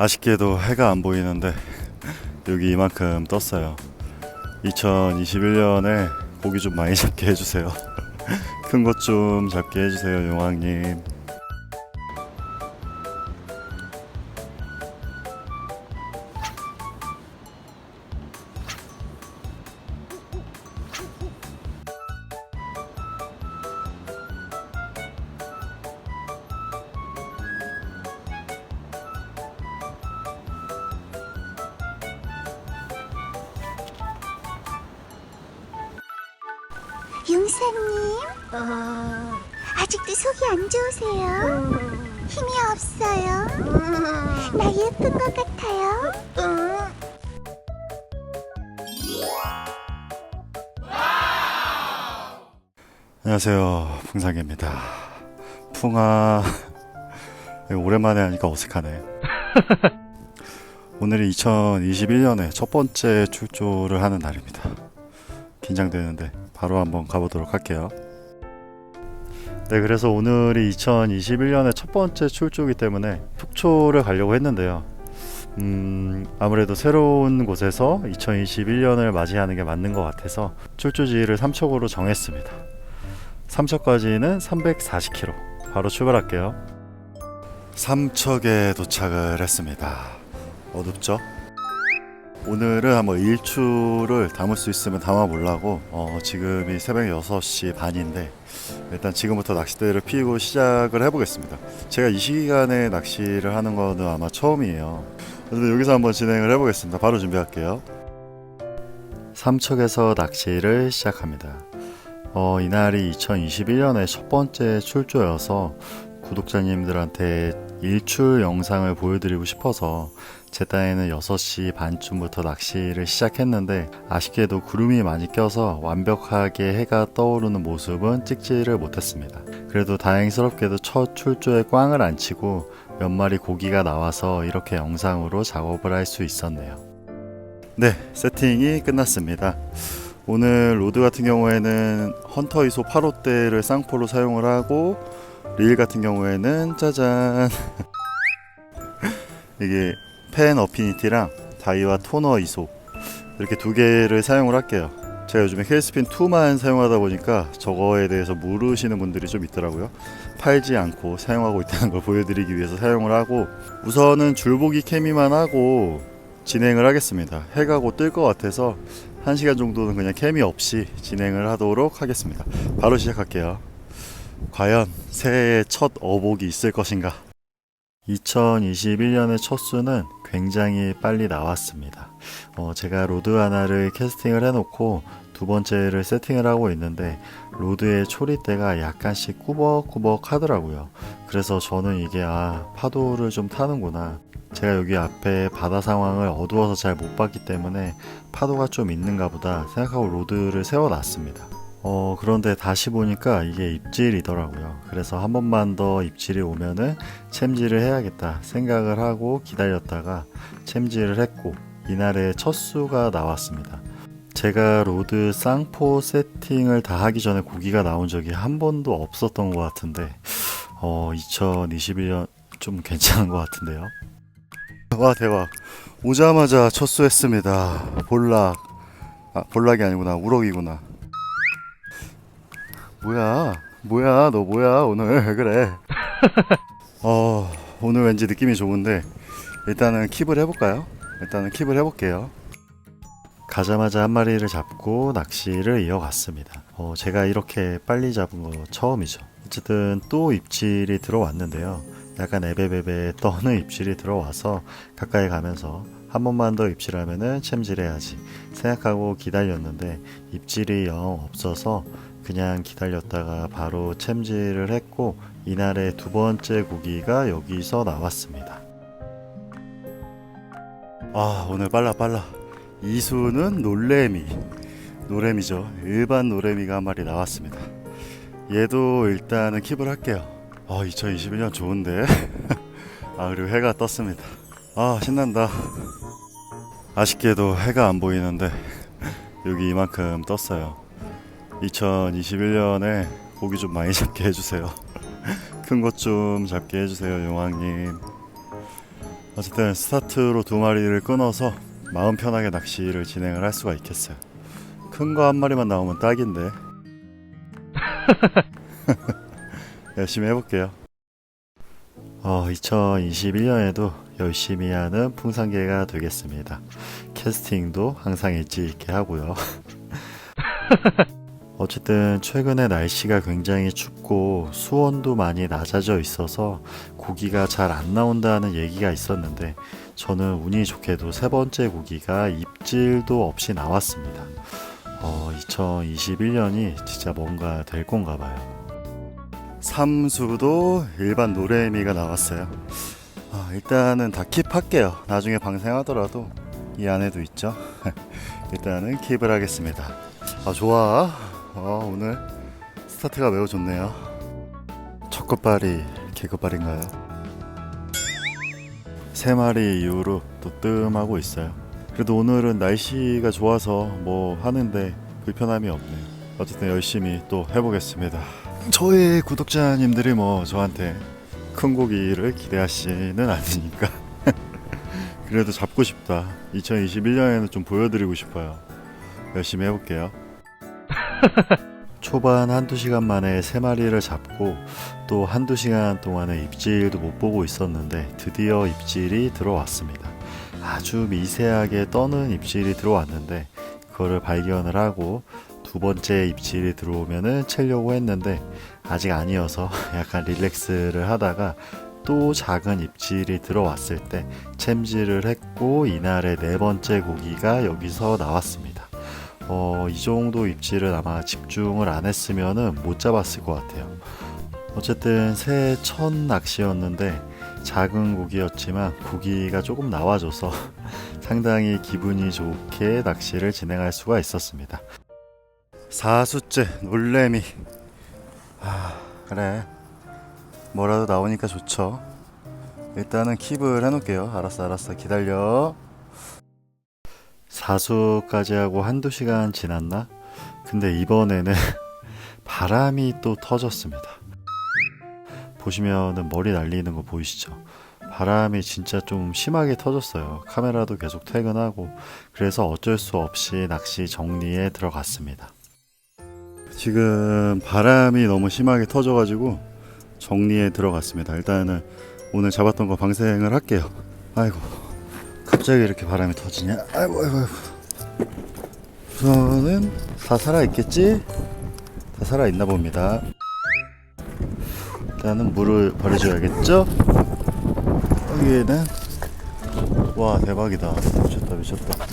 아쉽게도 해가 안 보이는데 여기 이만큼 떴어요. 2021년에 고기 좀 많이 잡게 해주세요. 큰 것 좀 잡게 해주세요, 용왕님. 용사님, 아직도 속이 안 좋으세요? 힘이 없어요? 나 예쁜 것 같아요? 안녕하세요, 풍상입니다. 풍아, 오랜만에 하니까 어색하네. 오늘이 2021년의 첫 번째 출조를 하는 날입니다. 긴장되는데 바로 한번 가보도록 할게요. 네, 그래서 오늘이 2021년의 첫 번째 출조이기 때문에 속초를 가려고 했는데요. 음, 아무래도 새로운 곳에서 2021년을 맞이하는 게 맞는 것 같아서 출조지를 삼척으로 정했습니다. 삼척까지는 340km. 바로 출발할게요. 삼척에 도착을 했습니다. 어둡죠? 오늘은 한번 일출을 담을 수 있으면 담아보려고 어, 지금이 새벽 6시 반인데 일단 지금부터 낚싯대를 피고 시작을 해보겠습니다. 제가 이 시간에 낚시를 하는 거는 아마 처음이에요. 그래서 여기서 한번 진행을 해보겠습니다. 바로 준비할게요. 삼척에서 낚시를 시작합니다. 어, 이날이 2021년의 첫 번째 출조여서 구독자님들한테 일출 영상을 보여드리고 싶어서 제 딴에는 6시 반쯤부터 낚시를 시작했는데 아쉽게도 구름이 많이 껴서 완벽하게 해가 떠오르는 모습은 찍지를 못했습니다. 그래도 다행스럽게도 첫 출조에 꽝을 안 치고 몇 마리 고기가 나와서 이렇게 영상으로 작업을 할 수 있었네요. 네, 세팅이 끝났습니다. 오늘 로드 같은 경우에는 헌터 이소 8호대를 쌍포로 사용을 하고 릴 같은 경우에는 짜잔 이게 펜 어피니티랑 다이와 토너 이소 이렇게 두 개를 사용을 할게요. 제가 요즘에 힐스핀 2만 사용하다 보니까 저거에 대해서 모르시는 분들이 좀 있더라고요. 팔지 않고 사용하고 있다는 걸 보여드리기 위해서 사용을 하고 우선은 줄보기 케미만 하고 진행을 하겠습니다. 해가 곧 뜰 것 같아서 1시간 정도는 그냥 케미 없이 진행을 하도록 하겠습니다. 바로 시작할게요. 과연 새해의 첫 어복이 있을 것인가? 2021년의 첫 수는 굉장히 빨리 나왔습니다. 어, 제가 로드 하나를 캐스팅을 해놓고 두 번째를 세팅을 하고 있는데 로드의 초리대가 약간씩 꾸벅꾸벅 하더라고요. 그래서 저는 이게 아 파도를 좀 타는구나. 제가 여기 앞에 바다 상황을 어두워서 잘 못 봤기 때문에 파도가 좀 있는가 보다 생각하고 로드를 세워놨습니다. 어, 그런데 다시 보니까 이게 입질이더라고요. 그래서 한 번만 더 입질이 오면은 챔질을 해야겠다 생각을 하고 기다렸다가 챔질을 했고 이날의 첫 수가 나왔습니다. 제가 로드 쌍포 세팅을 다 하기 전에 고기가 나온 적이 한 번도 없었던 것 같은데 어, 2021년 좀 괜찮은 것 같은데요. 와 대박 오자마자 첫 수했습니다. 볼락 아 볼락이 아니구나 우럭이구나. 뭐야? 뭐야? 너 뭐야? 오늘 왜 그래? 어 오늘 왠지 느낌이 좋은데 일단은 킵을 해볼까요? 일단은 킵을 해볼게요. 가자마자 한 마리를 잡고 낚시를 이어갔습니다. 어 제가 이렇게 빨리 잡은 거 처음이죠. 어쨌든 또 입질이 들어왔는데요. 약간 에베베베 떠는 입질이 들어와서 가까이 가면서 한 번만 더 입질하면은 챔질해야지 생각하고 기다렸는데 입질이 영 없어서 그냥 기다렸다가 바로 챔질을 했고 이날의 두 번째 고기가 여기서 나왔습니다. 아 오늘 빨라 빨라 이수는 놀래미 노래미죠 일반 노래미가 한 마리 나왔습니다. 얘도 일단은 킵을 할게요. 아 2021년 좋은데 아 그리고 해가 떴습니다. 아 신난다. 아쉽게도 해가 안 보이는데 여기 이만큼 떴어요. 2021년에 고기 좀 많이 잡게 해주세요. 큰 것 좀 잡게 해주세요, 용왕님. 어쨌든 스타트로 두 마리를 끊어서 마음 편하게 낚시를 진행을 할 수가 있겠어요. 큰 거 한 마리만 나오면 딱인데. 열심히 해볼게요. 어, 2021년에도 열심히 하는 풍산개가 되겠습니다. 캐스팅도 항상 일찍 있게 하고요. 어쨌든 최근에 날씨가 굉장히 춥고 수온도 많이 낮아져 있어서 고기가 잘 안 나온다는 얘기가 있었는데 저는 운이 좋게도 세 번째 고기가 입질도 없이 나왔습니다. 어, 2021년이 진짜 뭔가 될 건가 봐요. 삼수도 일반 노래미가 나왔어요. 아, 일단은 다 킵할게요. 나중에 방생하더라도 이 안에도 있죠. 일단은 킵을 하겠습니다. 아 좋아. 아, 오늘 스타트가 매우 좋네요. 첫 끝발이 개끝발인가요? 세 마리 이후로 또 뜸하고 있어요. 그래도 오늘은 날씨가 좋아서 뭐 하는데 불편함이 없네요. 어쨌든 열심히 또 해보겠습니다. 저의 구독자님들이 뭐 저한테 큰 고기를 기대하시는 않으니까 그래도 잡고 싶다. 2021년에는 좀 보여드리고 싶어요. 열심히 해볼게요. 초반 한두 시간 만에 세 마리를 잡고 또 한두 시간 동안은 입질도 못 보고 있었는데 드디어 입질이 들어왔습니다. 아주 미세하게 떠는 입질이 들어왔는데 그거를 발견을 하고 두 번째 입질이 들어오면은 채려고 했는데 아직 아니어서 약간 릴렉스를 하다가 또 작은 입질이 들어왔을 때 챔질을 했고 이날의 네 번째 고기가 여기서 나왔습니다. 어, 이 정도 입질은 아마 집중을 안 했으면은 못 잡았을 것 같아요. 어쨌든 새해 첫 낚시였는데 작은 고기였지만 고기가 조금 나와줘서 상당히 기분이 좋게 낚시를 진행할 수가 있었습니다. 사수째 놀래미. 아 그래 뭐라도 나오니까 좋죠. 일단은 킵을 해놓을게요. 알았어 알았어 기다려. 사수까지 하고 한두 시간 지났나? 근데 이번에는 바람이 또 터졌습니다. 보시면은 머리 날리는 거 보이시죠? 바람이 진짜 좀 심하게 터졌어요. 카메라도 계속 퇴근하고 그래서 어쩔 수 없이 낚시 정리에 들어갔습니다. 지금 바람이 너무 심하게 터져가지고 정리에 들어갔습니다. 일단은 오늘 잡았던 거 방생을 할게요. 아이고 갑자기 이렇게 바람이 터지냐? 아이고 아이고 아이고. 우선은 다 살아 있겠지? 다 살아 있나 봅니다. 일단은 물을 버려줘야겠죠? 여기에는 와 대박이다 미쳤다 미쳤다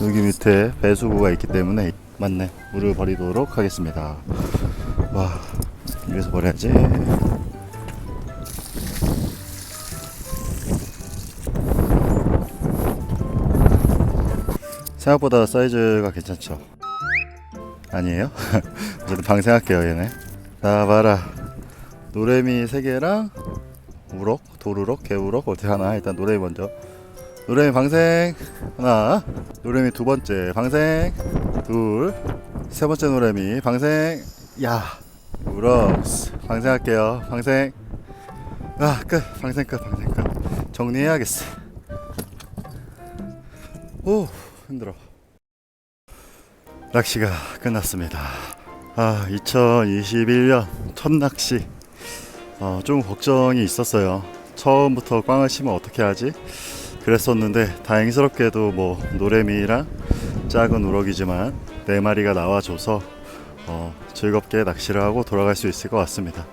여기 밑에 배수구가 있기 때문에 맞네 물을 버리도록 하겠습니다 와 위에서 버려야지 생각보다 사이즈가 괜찮죠? 아니에요? 어쨌든 방생할게요 얘네. 자 봐라. 노래미 3개랑 우럭, 도루럭, 개우럭 어떻게 하나? 일단 노래미 먼저. 노래미 방생. 하나. 노래미 두 번째 방생. 둘. 세 번째 노래미 방생. 야 우럭. 방생할게요. 방생. 아끝. 방생 끝 방생 끝. 정리해야겠어. 오 힘들어 낚시가 끝났습니다 아 2021년 첫 낚시 어, 좀 걱정이 있었어요. 처음부터 꽝을 치면 어떻게 하지? 그랬었는데 다행스럽게도 뭐 노래미랑 작은 우럭이지만 네 마리가 나와줘서 어, 즐겁게 낚시를 하고 돌아갈 수 있을 것 같습니다.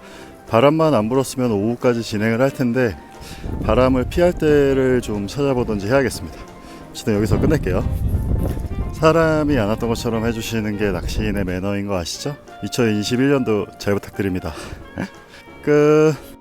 바람만 안 불었으면 오후까지 진행을 할 텐데 바람을 피할 때를 좀 찾아보던지 해야겠습니다. 어쨌든 여기서 끝낼게요. 사람이 안 왔던 것처럼 해주시는 게 낚시인의 매너인 거 아시죠? 2021년도 잘 부탁드립니다. 끝.